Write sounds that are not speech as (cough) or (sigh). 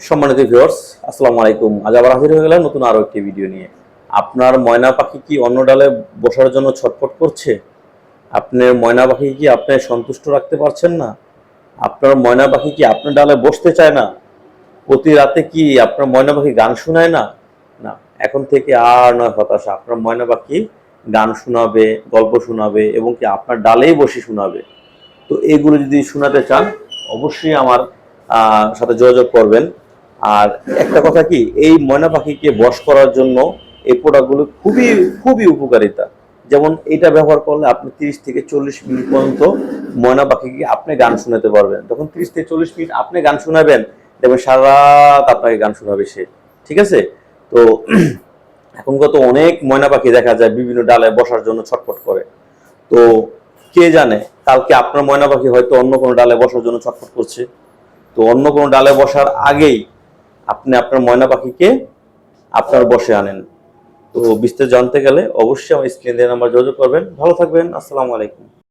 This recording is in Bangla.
সম্মানিত ভিউয়ার্স আসসালামু আলাইকুম। আজ আবার হাজির হয়ে গেলাম নতুন আরও একটি ভিডিও নিয়ে। আপনার ময়না পাখি কি অন্য ডালে বসার জন্য ছটফট করছে? আপনার ময়না পাখি কি আপনি সন্তুষ্ট রাখতে পারছেন না? আপনার ময়না পাখি কি আপনার ডালে বসতে চায় না? প্রতি রাতে কি আপনার ময়না পাখি গান শোনায় না? না, এখন থেকে আর নয় হতাশা। আপনার ময়না পাখি গান শোনাবে, গল্প শোনাবে এবং কি আপনার ডালেই বসে শোনাবে। তো এগুলো যদি শোনাতে চান, অবশ্যই আমার সাথে যোগাযোগ করবেন। আর একটা কথা কি, এই ময়না পাখিকে বশ করার জন্য এই প্রোডাক্টগুলো খুবই খুবই উপকারিতা। যেমন এটা ব্যবহার করলে আপনি তিরিশ থেকে চল্লিশ মিনিট পর্যন্ত ময়না পাখিকে আপনি গান শোনাতে পারবেন। তখন তিরিশ থেকে চল্লিশ মিনিট আপনি গান শোনাবেন, দেখবেন সারা রাত আপনাকে গান শোনাবে সে। ঠিক আছে? তো (clears throat) এখনকার তো অনেক ময়না পাখি দেখা যায়, বিভিন্ন ডালে বসার জন্য ছটফট করে। তো কে জানে, কালকে আপনার ময়না পাখি হয়তো অন্য কোনো ডালে বসার জন্য ছটফট করছে। তো অন্য কোনো ডালে বসার আগেই আপনি আপনার ময়না পাখিকে আপনার বসে আনেন। তো বিস্তারিত জানতে গেলে অবশ্যই আমার স্ক্রিন দিয়ে নাম্বার যোগাযোগ করবেন। ভালো থাকবেন। আসসালামু আলাইকুম।